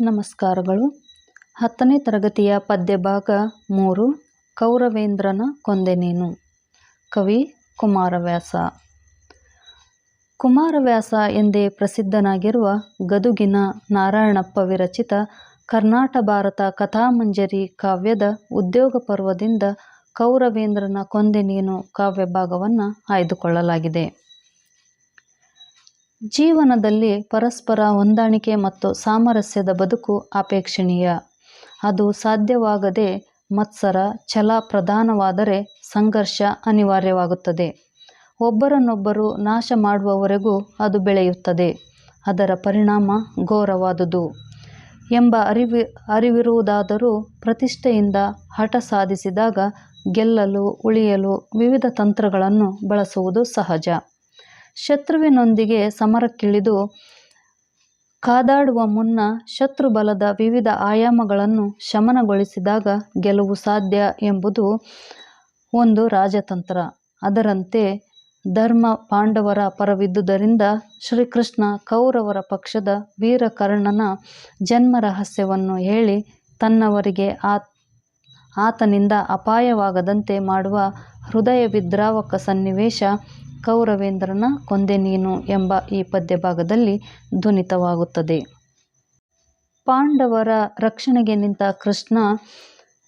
ನಮಸ್ಕಾರಗಳು. ಹತ್ತನೇ ತರಗತಿಯ ಪದ್ಯಭಾಗ ಮೂರು, ಕೌರವೇಂದ್ರನ ಕೊಂದೆನೇನು ಕವಿ ಕುಮಾರವ್ಯಾಸ. ಕುಮಾರವ್ಯಾಸ ಎಂದೇ ಪ್ರಸಿದ್ಧನಾಗಿರುವ ಗದುಗಿನ ನಾರಾಯಣಪ್ಪ ವಿರಚಿತ ಕರ್ನಾಟ ಭಾರತ ಕಥಾಮಂಜರಿ ಕಾವ್ಯದ ಉದ್ಯೋಗ ಪರ್ವದಿಂದ ಕೌರವೇಂದ್ರನ ಕೊಂದೆನೇನು ಕಾವ್ಯ ಭಾಗವನ್ನು ಆಯ್ದುಕೊಳ್ಳಲಾಗಿದೆ. ಜೀವನದಲ್ಲಿ ಪರಸ್ಪರ ಹೊಂದಾಣಿಕೆ ಮತ್ತು ಸಾಮರಸ್ಯದ ಬದುಕು ಅಪೇಕ್ಷಣೀಯ. ಅದು ಸಾಧ್ಯವಾಗದೆ ಮತ್ಸರ, ಛಲ ಪ್ರಧಾನವಾದರೆ ಸಂಘರ್ಷ ಅನಿವಾರ್ಯವಾಗುತ್ತದೆ. ಒಬ್ಬರನ್ನೊಬ್ಬರು ನಾಶ ಮಾಡುವವರೆಗೂ ಅದು ಬೆಳೆಯುತ್ತದೆ. ಅದರ ಪರಿಣಾಮ ಘೋರವಾದುದು. ಎಂಬ ಅರಿವಿ, ಅರಿವಿರುವುದಾದರೂ ಪ್ರತಿಷ್ಠೆಯಿಂದ ಹಠ ಸಾಧಿಸಿದಾಗ ಗೆಲ್ಲಲು, ಉಳಿಯಲು ವಿವಿಧ ತಂತ್ರಗಳನ್ನು ಬಳಸುವುದು ಸಹಜ. ಶತ್ರುವಿನೊಂದಿಗೆ ಸಮರಕ್ಕಿಳಿದು ಕಾದಾಡುವ ಮುನ್ನ ಶತ್ರು ಬಲದ ವಿವಿಧ ಆಯಾಮಗಳನ್ನು ಶಮನಗೊಳಿಸಿದಾಗ ಗೆಲುವು ಸಾಧ್ಯ ಎಂಬುದು ಒಂದು ರಾಜತಂತ್ರ. ಅದರಂತೆ ಧರ್ಮ ಪಾಂಡವರ ಪರವಿದ್ದುದರಿಂದ ಶ್ರೀಕೃಷ್ಣ ಕೌರವರ ಪಕ್ಷದ ವೀರಕರ್ಣನ ಜನ್ಮ ರಹಸ್ಯವನ್ನು ಹೇಳಿ ತನ್ನವರಿಗೆ ಆತನಿಂದ ಅಪಾಯವಾಗದಂತೆ ಮಾಡುವ ಹೃದಯ ವಿದ್ರಾವಕ ಸನ್ನಿವೇಶ ಕೌರವೇಂದ್ರನ ಕೊಂದೆ ನೀನು ಎಂಬ ಈ ಪದ್ಯಭಾಗದಲ್ಲಿ ಧ್ವನಿತವಾಗುತ್ತದೆ. ಪಾಂಡವರ ರಕ್ಷಣೆಗೆ ನಿಂತ ಕೃಷ್ಣ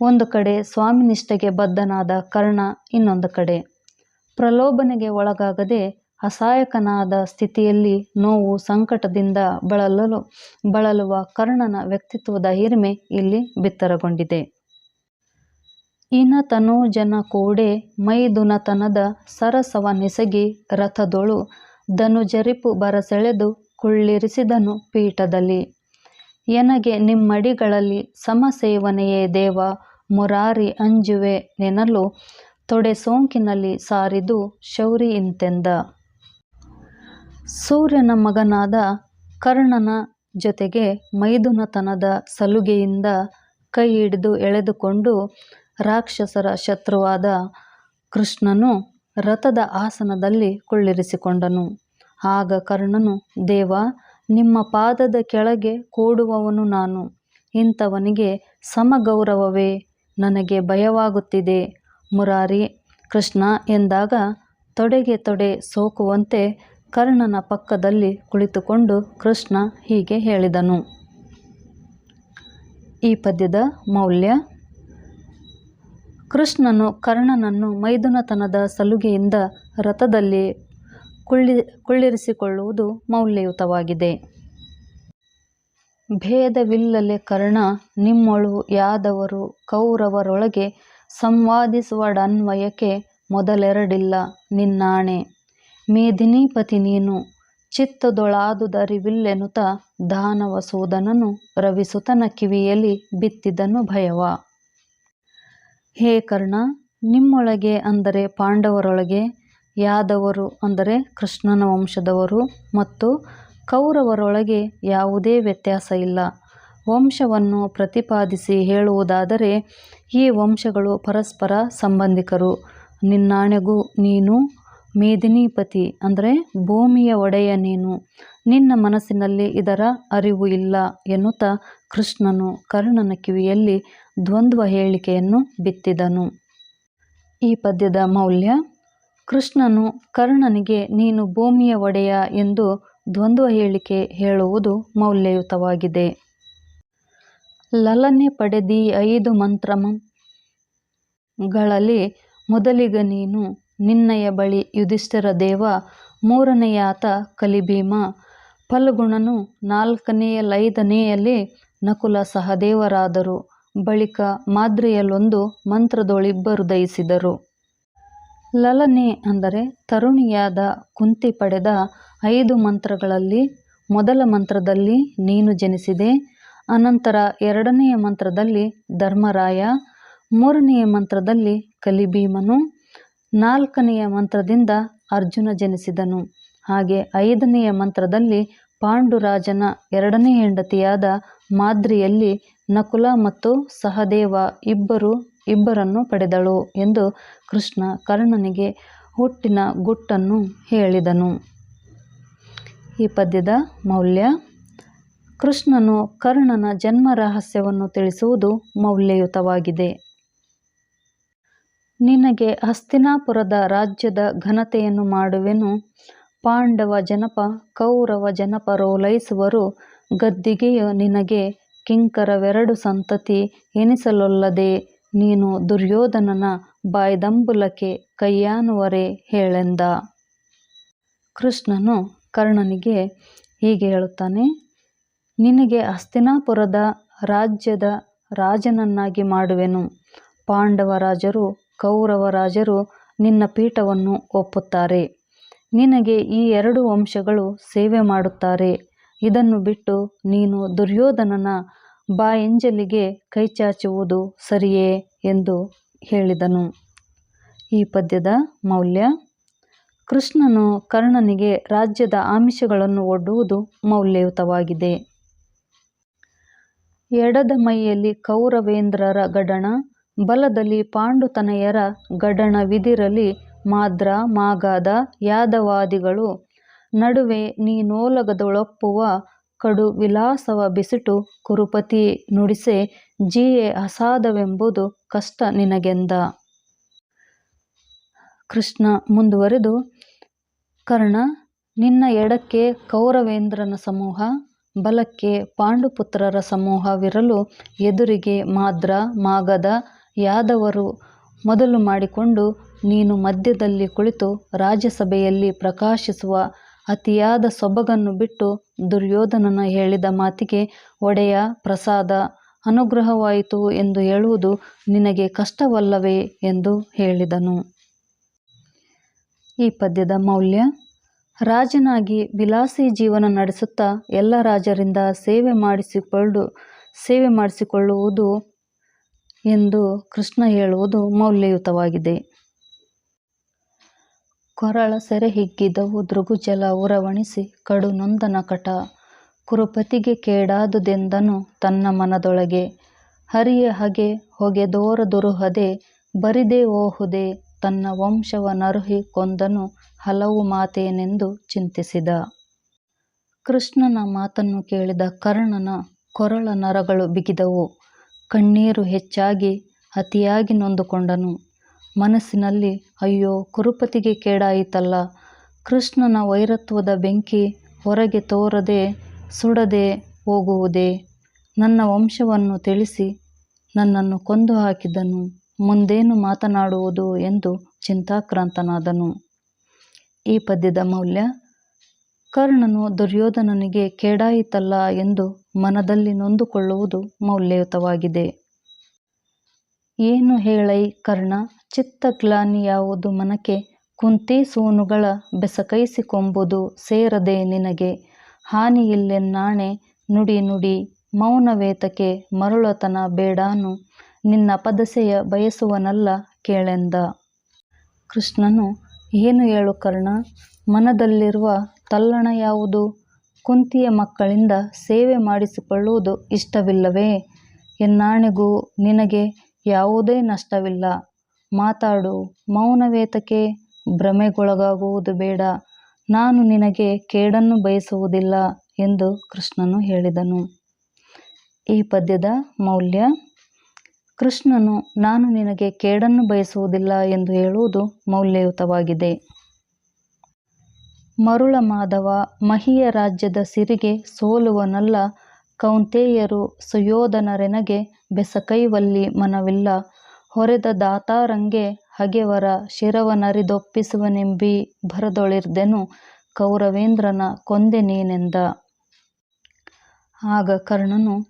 ಒಂದು ಕಡೆ ಸ್ವಾಮಿನಿಷ್ಠೆಗೆ ಬದ್ಧನಾದ ಕರ್ಣ ಇನ್ನೊಂದು ಕಡೆ. ಪ್ರಲೋಭನೆಗೆ ಒಳಗಾಗದೆ ಅಸಹಾಯಕನಾದ ಸ್ಥಿತಿಯಲ್ಲಿ ನೋವು ಸಂಕಟದಿಂದ ಬಳಲಲು ಬಳಲುವ ಕರ್ಣನ ವ್ಯಕ್ತಿತ್ವದ ಹಿರಿಮೆ ಇಲ್ಲಿ ಬಿತ್ತರಗೊಂಡಿದೆ. ಇನ ಜನ ಕೋಡೆ ಮೈದುನತನದ ಸರಸವ ನೆಸಗಿ ರಥದೊಳು ಧನುಜರಿಪು ಬರಸೆಳೆದು ಕುಳ್ಳಿರಿಸಿದನು ಪೀಠದಲ್ಲಿ. ಎನಗೆ ನಿಮ್ಮಡಿಗಳಲ್ಲಿ ಸಮಸೇವನೆಯೇ ದೇವ, ಮುರಾರಿ ಅಂಜುವೆ ನೆನಲು ತೊಡೆ ಸೋಂಕಿನಲ್ಲಿ ಸಾರಿದು ಶೌರಿ ಇಂತೆಂದ. ಸೂರ್ಯನ ಮಗನಾದ ಕರ್ಣನ ಜೊತೆಗೆ ಮೈದುನತನದ ಸಲುಗೆಯಿಂದ ಕೈ ಹಿಡಿದು ಎಳೆದುಕೊಂಡು ರಾಕ್ಷಸರ ಶತ್ರುವಾದ ಕೃಷ್ಣನು ರಥದ ಆಸನದಲ್ಲಿ ಕುಳ್ಳಿರಿಸಿಕೊಂಡನು. ಆಗ ಕರ್ಣನು, ದೇವ, ನಿಮ್ಮ ಪಾದದ ಕೆಳಗೆ ಕೂಡುವವನು ನಾನು. ಇಂಥವನಿಗೆ ಸಮಗೌರವವೇ, ನನಗೆ ಭಯವಾಗುತ್ತಿದೆ. ಮುರಾರಿ, ಕೃಷ್ಣ ಎಂದಾಗ ತೊಡೆಗೆ ತೊಡೆ ಸೋಕುವಂತೆ ಕರ್ಣನ ಪಕ್ಕದಲ್ಲಿ ಕುಳಿತುಕೊಂಡು ಕೃಷ್ಣ ಹೀಗೆ ಹೇಳಿದನು. ಈ ಪದ್ಯದ ಮೌಲ್ಯ ಕೃಷ್ಣನು ಕರ್ಣನನ್ನು ಮೈದುನತನದ ಸಲುಗೆಯಿಂದ ರಥದಲ್ಲಿ ಕುಳ್ಳಿ, ಕುಳ್ಳಿರಿಸಿಕೊಳ್ಳುವುದು ಮೌಲ್ಯಯುತವಾಗಿದೆ. ಭೇದವಿಲ್ಲಲೆ ಕರ್ಣ, ನಿಮ್ಮೊಳು ಯಾದವರು ಕೌರವರೊಳಗೆ ಸಂವಾದಿಸುವಡನ್ವಯಕ್ಕೆ ಮೊದಲೆರಡಿಲ್ಲ ನಿನ್ನಾಣೆ. ಮೇದಿನೀಪತಿ ನೀನು ಚಿತ್ತದೊಳಾದುದರಿವಿಲ್ಲೆನುತ ದಾನವ ಸೂದನನು ರವಿಸುತನ ಕಿವಿಯಲ್ಲಿ ಬಿತ್ತಿದನು ಭಯವ. ಹೇ ಕರ್ಣ, ನಿಮ್ಮೊಳಗೆ ಅಂದರೆ ಪಾಂಡವರೊಳಗೆ ಯಾದವರು ಅಂದರೆ ಕೃಷ್ಣನ ವಂಶದವರು ಮತ್ತು ಕೌರವರೊಳಗೆ ಯಾವುದೇ ವ್ಯತ್ಯಾಸ ಇಲ್ಲ. ವಂಶವನ್ನು ಪ್ರತಿಪಾದಿಸಿ ಹೇಳುವುದಾದರೆ ಈ ವಂಶಗಳು ಪರಸ್ಪರ ಸಂಬಂಧಿಕರು. ನಿನ್ನಾಣೆಗೂ ನೀನು ಮೇದಿನೀಪತಿ ಅಂದರೆ ಭೂಮಿಯ ಒಡೆಯ ನೀನು. ನಿನ್ನ ಮನಸ್ಸಿನಲ್ಲಿ ಇದರ ಅರಿವು ಇಲ್ಲ ಎನ್ನುತ್ತಾ ಕೃಷ್ಣನು ಕರ್ಣನ ಕಿವಿಯಲ್ಲಿ ದ್ವಂದ್ವ ಹೇಳಿಕೆಯನ್ನು ಬಿತ್ತಿದನು. ಈ ಪದ್ಯದ ಮೌಲ್ಯ, ಕೃಷ್ಣನು ಕರ್ಣನಿಗೆ ನೀನು ಭೂಮಿಯ ಒಡೆಯ ಎಂದು ದ್ವಂದ್ವ ಹೇಳಿಕೆ ಹೇಳುವುದು ಮೌಲ್ಯಯುತವಾಗಿದೆ. ಲಲನೆ ಪಡೆದಿ ಐದು ಮಂತ್ರಗಳಲ್ಲಿ ಮೊದಲಿಗ ನೀನು ನಿನ್ನಯ ಬಳಿ ಯುಧಿಷ್ಠಿರ ದೇವ, ಮೂರನೆಯಾತ ಕಲಿಭೀಮ, ಫಲ್ಗುಣನು ನಾಲ್ಕನೆಯಲೈದನೆಯಲ್ಲಿ ನಕುಲ ಸಹದೇವರಾದರು. ಬಳಿಕ ಮಾದ್ರಿಯಲ್ಲೊಂದು ಮಂತ್ರದೊಳಿಬ್ಬರು ದಯಿಸಿದರು. ಲಲನೆ ಅಂದರೆ ತರುಣಿಯಾದ ಕುಂತಿ ಪಡೆದ ಐದು ಮಂತ್ರಗಳಲ್ಲಿ ಮೊದಲ ಮಂತ್ರದಲ್ಲಿ ನೀನು ಜನಿಸಿದೆ, ಅನಂತರ ಎರಡನೆಯ ಮಂತ್ರದಲ್ಲಿ ಧರ್ಮರಾಯ, ಮೂರನೆಯ ಮಂತ್ರದಲ್ಲಿ ಕಲಿಭೀಮನು, ನಾಲ್ಕನೆಯ ಮಂತ್ರದಿಂದ ಅರ್ಜುನ ಜನಿಸಿದನು. ಹಾಗೆ ಐದನೆಯ ಮಂತ್ರದಲ್ಲಿ ಪಾಂಡುರಾಜನ ಎರಡನೇ ಹೆಂಡತಿಯಾದ ಮಾದ್ರಿಯಲ್ಲಿ ನಕುಲ ಮತ್ತು ಸಹದೇವ ಇಬ್ಬರು, ಇಬ್ಬರನ್ನು ಪಡೆದಳು ಎಂದು ಕೃಷ್ಣ ಕರ್ಣನಿಗೆ ಹುಟ್ಟಿನ ಗುಟ್ಟನ್ನು ಹೇಳಿದನು. ಈ ಪದ್ಯದ ಮೌಲ್ಯ, ಕೃಷ್ಣನು ಕರ್ಣನ ಜನ್ಮ ರಹಸ್ಯವನ್ನು ತಿಳಿಸುವುದು ಮೌಲ್ಯಯುತವಾಗಿದೆ. ನಿನಗೆ ಹಸ್ತಿನಾಪುರದ ರಾಜ್ಯದ ಘನತೆಯನ್ನು ಮಾಡುವೆನು ಪಾಂಡವ ಜನಪ, ಕೌರವ ಜನಪರೋಲೈಸುವರು ಗದ್ದಿಗೆಯು ನಿನಗೆ ಕಿಂಕರವೆರಡು ಸಂತತಿ ಎನಿಸಲೊಲ್ಲದೆ ನೀನು ದುರ್ಯೋಧನನ ಬಾಯ್ದಂಬುಲಕ್ಕೆ ಕೈಯಾನುವರೆ ಹೇಳೆಂದ. ಕೃಷ್ಣನು ಕರ್ಣನಿಗೆ ಹೀಗೆ ಹೇಳುತ್ತಾನೆ, ನಿನಗೆ ಅಸ್ತಿನಾಪುರದ ರಾಜ್ಯದ ರಾಜನನ್ನಾಗಿ ಮಾಡುವೆನು. ಪಾಂಡವ ರಾಜರು, ಕೌರವ ರಾಜರು ನಿನ್ನ ಪೀಠವನ್ನು ಒಪ್ಪುತ್ತಾರೆ. ನಿನಗೆ ಈ ಎರಡು ವಂಶಗಳು ಸೇವೆ ಮಾಡುತ್ತಾರೆ. ಇದನ್ನು ಬಿಟ್ಟು ನೀನು ದುರ್ಯೋಧನನ ಬಾಯಂಜಲಿಗೆ ಕೈಚಾಚುವುದು ಸರಿಯೇ ಎಂದು ಹೇಳಿದನು. ಈ ಪದ್ಯದ ಮೌಲ್ಯ, ಕೃಷ್ಣನು ಕರ್ಣನಿಗೆ ರಾಜ್ಯದ ಆಮಿಷಗಳನ್ನು ಒಡ್ಡುವುದು ಮೌಲ್ಯಯುತವಾಗಿದೆ. ಎಡದ ಮೈಯಲ್ಲಿ ಕೌರವೇಂದ್ರರ ಗಡಣ, ಬಲದಲ್ಲಿ ಪಾಂಡುತನಯರ ಗಡಣವಿದಿರಲಿ ಮಾದ್ರ, ಮಾಗಾದ ಯಾದವಾದಿಗಳು, ನಡುವೆ ನೀ ನೋಲಗದೊಳಪ್ಪುವ ಕಡು ವಿಲಾಸವ ಬಿಸಿಟು ಕುರುಪತಿ ನುಡಿಸೆ ಜೀಯೆ ಅಸಾಧವೆಂಬುದು ಕಷ್ಟ ನಿನಗೆಂದ ಕೃಷ್ಣ ಮುಂದುವರೆದು, ಕರ್ಣ, ನಿನ್ನ ಎಡಕ್ಕೆ ಕೌರವೇಂದ್ರನ ಸಮೂಹ, ಬಲಕ್ಕೆ ಪಾಂಡುಪುತ್ರರ ಸಮೂಹವಿರಲು ಎದುರಿಗೆ ಮಾದ್ರ, ಮಾಗದ ಯಾದವರು ಮೊದಲು ಮಾಡಿಕೊಂಡು ನೀನು ಮಧ್ಯದಲ್ಲಿ ಕುಳಿತು ರಾಜ್ಯಸಭೆಯಲ್ಲಿ ಪ್ರಕಾಶಿಸುವ ಅತಿಯಾದ ಸೊಬಗನ್ನು ಬಿಟ್ಟು ದುರ್ಯೋಧನನ ಹೇಳಿದ ಮಾತಿಗೆ ಒಡೆಯ ಪ್ರಸಾದ, ಅನುಗ್ರಹವಾಯಿತು ಎಂದು ಹೇಳುವುದು ನಿನಗೆ ಕಷ್ಟವಲ್ಲವೇ ಎಂದು ಹೇಳಿದನು. ಈ ಪದ್ಯದ ಮೌಲ್ಯ, ರಾಜನಾಗಿ ವಿಲಾಸಿ ಜೀವನ ನಡೆಸುತ್ತಾ ಎಲ್ಲ ರಾಜರಿಂದ ಸೇವೆ ಮಾಡಿಸಿಕೊಳ್ಳು, ಸೇವೆ ಮಾಡಿಸಿಕೊಳ್ಳುವುದು ಎಂದು ಕೃಷ್ಣ ಹೇಳುವುದು ಮೌಲ್ಯಯುತವಾಗಿದೆ. ಕೊರಳ ಸೆರೆ ಹಿಗ್ಗಿದವು, ದೃಗುಜಲ ಉರವಣಿಸಿ ಕಡು ನೊಂದನ ಕಟ. ಕುರುಪತಿಗೆ ಕೇಡಾದುದೆಂದನು ತನ್ನ ಮನದೊಳಗೆ. ಹರಿಯ ಹಗೆ ಹೊಗೆದೋರ ದುರುಹದೆ, ಬರಿದೆ ಓಹುದೆ, ತನ್ನ ವಂಶವ ನರುಹಿ ಕೊಂದನು ಹಲವು ಮಾತೇನೆಂದು ಚಿಂತಿಸಿದ. ಕೃಷ್ಣನ ಮಾತನ್ನು ಕೇಳಿದ ಕರ್ಣನ ಕೊರಳ ನರಗಳು ಬಿಗಿದವು. ಕಣ್ಣೀರು ಹೆಚ್ಚಾಗಿ ಅತಿಯಾಗಿ ನೊಂದುಕೊಂಡನು. ಮನಸ್ಸಿನಲ್ಲಿ, ಅಯ್ಯೋ, ಕುರುಪತಿಗೆ ಕೇಡಾಯಿತಲ್ಲ. ಕೃಷ್ಣನ ವೈರತ್ವದ ಬೆಂಕಿ ಹೊರಗೆ ತೋರದೆ, ಸುಡದೆ ಹೋಗುವುದೇ? ನನ್ನ ವಂಶವನ್ನು ತಿಳಿಸಿ, ನನ್ನನ್ನು ಕೊಂದು ಹಾಕಿದನು. ಮುಂದೇನು ಮಾತನಾಡುವುದು? ಎಂದು ಚಿಂತಾಕ್ರಾಂತನಾದನು. ಈ ಪದ್ಯದ ಮೌಲ್ಯ, ಕರ್ಣನು ದುರ್ಯೋಧನನಿಗೆ ಕೇಡಾಯಿತಲ್ಲ ಎಂದು ಮನದಲ್ಲಿ ನೊಂದುಕೊಳ್ಳುವುದು ಮೌಲ್ಯಯುತವಾಗಿದೆ. ಏನು ಹೇಳೈ ಕರ್ಣ? ಚಿತ್ತಗ್ಲಾನಿಯಾವುದು ಮನಕೆ ಕುಂತಿ ಸೂನುಗಳ ಬೆಸಕೈಸಿಕೊಂಬುದು ಸೇರದೆ ನಿನಗೆ. ಹಾನಿಯಿಲ್ಲೆನ್ನಾಣೆ? ನುಡಿ ನುಡಿ ಮೌನವೇತಕೆ ಮರುಳತನ ಬೇಡಾನು. ನಿನ್ನ ಪದಸೆಯ ಬಯಸುವನಲ್ಲ ಕೇಳೆಂದ. ಕೃಷ್ಣನು, ಏನು ಹೇಳು ಕರ್ಣ? ಮನದಲ್ಲಿರುವ ತಲ್ಲಣ ಯಾವುದು? ಕುಂತಿಯ ಮಕ್ಕಳಿಂದ ಸೇವೆ ಮಾಡಿಸಿಕೊಳ್ಳುವುದು ಇಷ್ಟವಿಲ್ಲವೇ? ಎನ್ನಾಣೆಗೂ ನಿನಗೆ ಯಾವುದೇ ನಷ್ಟವಿಲ್ಲ. ಮಾತಾಡು. ಮೌನವೇತಕೆ ಭ್ರಮೆಗೊಳಗಾಗುವುದು ಬೇಡ. ನಾನು ನಿನಗೆ ಕೇಡನ್ನು ಬಯಸುವುದಿಲ್ಲ ಎಂದು ಕೃಷ್ಣನು ಹೇಳಿದನು. ಈ ಪದ್ಯದ ಮೌಲ್ಯ, ಕೃಷ್ಣನು ನಾನು ನಿನಗೆ ಕೇಡನ್ನು ಬಯಸುವುದಿಲ್ಲ ಎಂದು ಹೇಳುವುದು ಮೌಲ್ಯಯುತವಾಗಿದೆ. ಮರುಳ ಮಾಧವ ಮಹಿಯ ರಾಜ್ಯದ ಸಿರಿಗೆ ಸೋಲುವನಲ್ಲ, ಕೌಂತೇಯರು ಸುಯೋಧನರೆನಗೆ ಬೆಸಕೈವಲ್ಲಿ ಮನವಿಲ್ಲ. ಹೊರೆದ ದಾತಾರಂಗೆ ಹಗೆವರ ಶಿರವನರಿದೊಪ್ಪಿಸುವನೆಂಬಿ ಭರದೊಳಿರ್ದೆನು ಕೌರವೇಂದ್ರನ ಕೊಂದೆ ನೀನೆಂದ. ಆಗ ಕರ್ಣನು,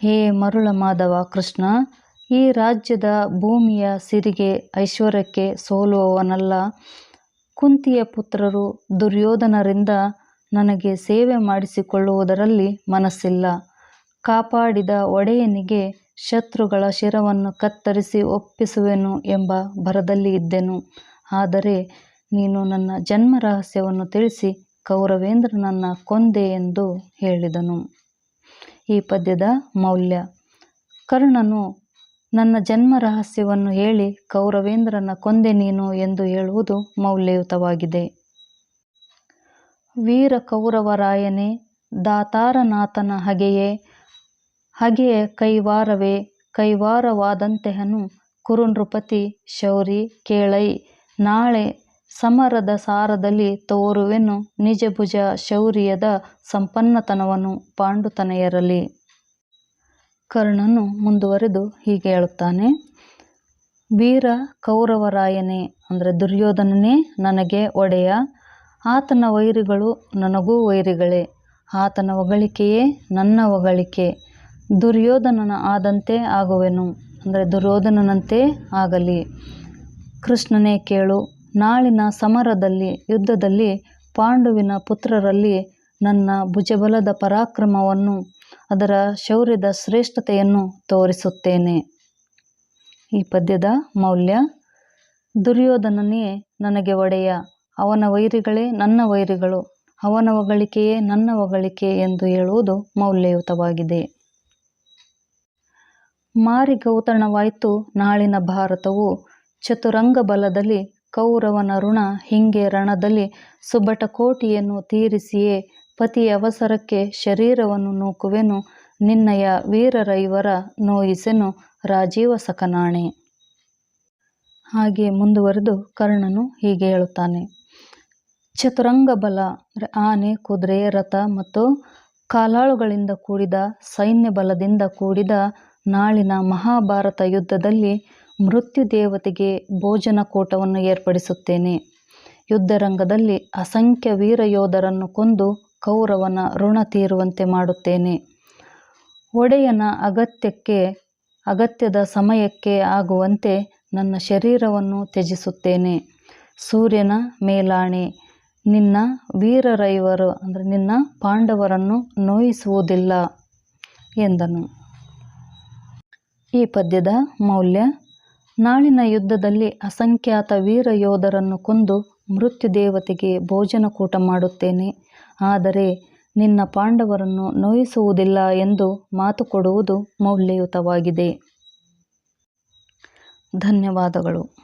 ಹೇ ಮರುಳ ಮಾಧವ ಕೃಷ್ಣ, ಈ ರಾಜ್ಯದ ಭೂಮಿಯ ಸಿರಿಗೆ ಐಶ್ವರ್ಯಕ್ಕೆ ಸೋಲುವವನಲ್ಲ. ಕುಂತಿಯ ಪುತ್ರರು ದುರ್ಯೋಧನರಿಂದ ನನಗೆ ಸೇವೆ ಮಾಡಿಸಿಕೊಳ್ಳುವುದರಲ್ಲಿ ಮನಸ್ಸಿಲ್ಲ. ಕಾಪಾಡಿದ ಒಡೆಯನಿಗೆ ಶತ್ರುಗಳ ಶಿರವನ್ನು ಕತ್ತರಿಸಿ ಒಪ್ಪಿಸುವೆನು ಎಂಬ ಭರದಲ್ಲಿ ಇದ್ದೆನು. ಆದರೆ ನೀನು ನನ್ನ ಜನ್ಮ ರಹಸ್ಯವನ್ನು ತಿಳಿಸಿ ಕೌರವೇಂದ್ರನನ್ನ ಕೊಂದೆ ಎಂದು ಹೇಳಿದನು. ಈ ಪದ್ಯದ ಮೌಲ್ಯ. ಕರ್ಣನು, ನನ್ನ ಜನ್ಮ ರಹಸ್ಯವನ್ನು ಹೇಳಿ ಕೌರವೇಂದ್ರನ ಕೊಂದೆ ನೀನು ಎಂದು ಹೇಳುವುದು ಮೌಲ್ಯಯುತವಾಗಿದೆ. ವೀರ ಕೌರವರಾಯನೇ ದಾತಾರನಾಥನ ಹಗೆಯೇ ಹಗೆಯ ಕೈವಾರವೇ ಕೈವಾರವಾದಂತೆಹನು ಕುರುನೃಪತಿ ಶೌರಿ, ಕೇಳೈ, ನಾಳೆ ಸಮರದ ಸಾರದಲ್ಲಿ ತೋರುವೆನು ನಿಜಭುಜ ಶೌರ್ಯದ ಸಂಪನ್ನತನವನ್ನು ಪಾಂಡುತನೆಯರಲಿ ಕರ್ಣನು ಮುಂದುವರೆದು ಹೀಗೆ ಹೇಳುತ್ತಾನೆ, ವೀರ ಕೌರವರಾಯನೇ, ಅಂದರೆ ದುರ್ಯೋಧನನೇ ನನಗೆ ಒಡೆಯ. ಆತನ ವೈರಿಗಳು ನನಗೂ ವೈರಿಗಳೇ. ಆತನ ಹೊಗಳಿಕೆಯೇ ನನ್ನ ಹೊಗಳಿಕೆ. ದುರ್ಯೋಧನನ ಆದಂತೆ ಆಗುವೆನು. ಅಂದರೆ ದುರ್ಯೋಧನನಂತೆ ಆಗಲಿ. ಕೃಷ್ಣನೇ ಕೇಳು, ನಾಳಿನ ಸಮರದಲ್ಲಿ, ಯುದ್ಧದಲ್ಲಿ ಪಾಂಡುವಿನ ಪುತ್ರರಲ್ಲಿ ನನ್ನ ಭುಜಬಲದ ಪರಾಕ್ರಮವನ್ನು, ಅದರ ಶೌರ್ಯದ ಶ್ರೇಷ್ಠತೆಯನ್ನು ತೋರಿಸುತ್ತೇನೆ. ಈ ಪದ್ಯದ ಮೌಲ್ಯ, ದುರ್ಯೋಧನನೇ ನನಗೆ ಒಡೆಯ, ಅವನ ವೈರಿಗಳೇ ನನ್ನ ವೈರಿಗಳು ಅವನ ಹೊಗಳಿಕೆಯೇ ನನ್ನ ಹೊಗಳಿಕೆ ಎಂದು ಹೇಳುವುದು ಮೌಲ್ಯಯುತವಾಗಿದೆ. ಮಾರಿಗೌತಣವಾಯಿತು ನಾಳಿನ ಭಾರತವು. ಚತುರಂಗ ಬಲದಲ್ಲಿ ಕೌರವನ ಋಣ, ಹಿಂಗೆ ರಣದಲ್ಲಿ ಸುಬಟಕೋಟಿಯನ್ನು ತೀರಿಸಿಯೇ, ಪತಿಯ ಅವಸರಕ್ಕೆ ಶರೀರವನ್ನು ನೂಕುವೆನು, ನಿನ್ನಯ ವೀರರೈವರ ನೋಯಿಸೆನು, ರಾಜೀವ ಸಕನಾಣೆ. ಹಾಗೆ ಮುಂದುವರೆದು ಕರ್ಣನು ಹೀಗೆ ಹೇಳುತ್ತಾನೆ. ಚತುರಂಗ ಬಲ ಆನೆ, ಕುದುರೆ, ರಥ ಮತ್ತು ಕಾಲಾಳುಗಳಿಂದ ಕೂಡಿದ ಸೈನ್ಯ ಬಲದಿಂದ ಕೂಡಿದ ನಾಳಿನ ಮಹಾಭಾರತ ಯುದ್ಧದಲ್ಲಿ ಮೃತ್ಯು ದೇವತೆಗೆ ಭೋಜನ ಕೂಟವನ್ನು ಏರ್ಪಡಿಸುತ್ತೇನೆ. ಯುದ್ಧರಂಗದಲ್ಲಿ ಅಸಂಖ್ಯ ವೀರ ಯೋಧರನ್ನು ಕೊಂದು ಕೌರವನ ಋಣ ತೀರುವಂತೆ ಮಾಡುತ್ತೇನೆ. ಒಡೆಯನ ಅಗತ್ಯಕ್ಕೆ, ಅಗತ್ಯದ ಸಮಯಕ್ಕೆ ಆಗುವಂತೆ ನನ್ನ ಶರೀರವನ್ನು ತ್ಯಜಿಸುತ್ತೇನೆ. ಸೂರ್ಯನ ಮೇಲಾಣೆ, ನಿನ್ನ ವೀರರೈವರು ಅಂದರೆ ನಿನ್ನ ಪಾಂಡವರನ್ನು ನೋಯಿಸುವುದಿಲ್ಲ ಎಂದನು. ಈ ಪದ್ಯದ ಮೌಲ್ಯ, ನಾಳಿನ ಯುದ್ಧದಲ್ಲಿ ಅಸಂಖ್ಯಾತ ವೀರ ಯೋಧರನ್ನು ಕೊಂದು ಮೃತ್ಯು ದೇವತೆಗೆ ಭೋಜನ ಕೂಟ ಮಾಡುತ್ತೇನೆ. ಆದರೆ ನಿನ್ನ ಪಾಂಡವರನ್ನು ನೋಯಿಸುವುದಿಲ್ಲ ಎಂದು ಮಾತು ಕೊಡುವುದು ಮೌಲ್ಯಯುತವಾಗಿದೆ. ಧನ್ಯವಾದಗಳು.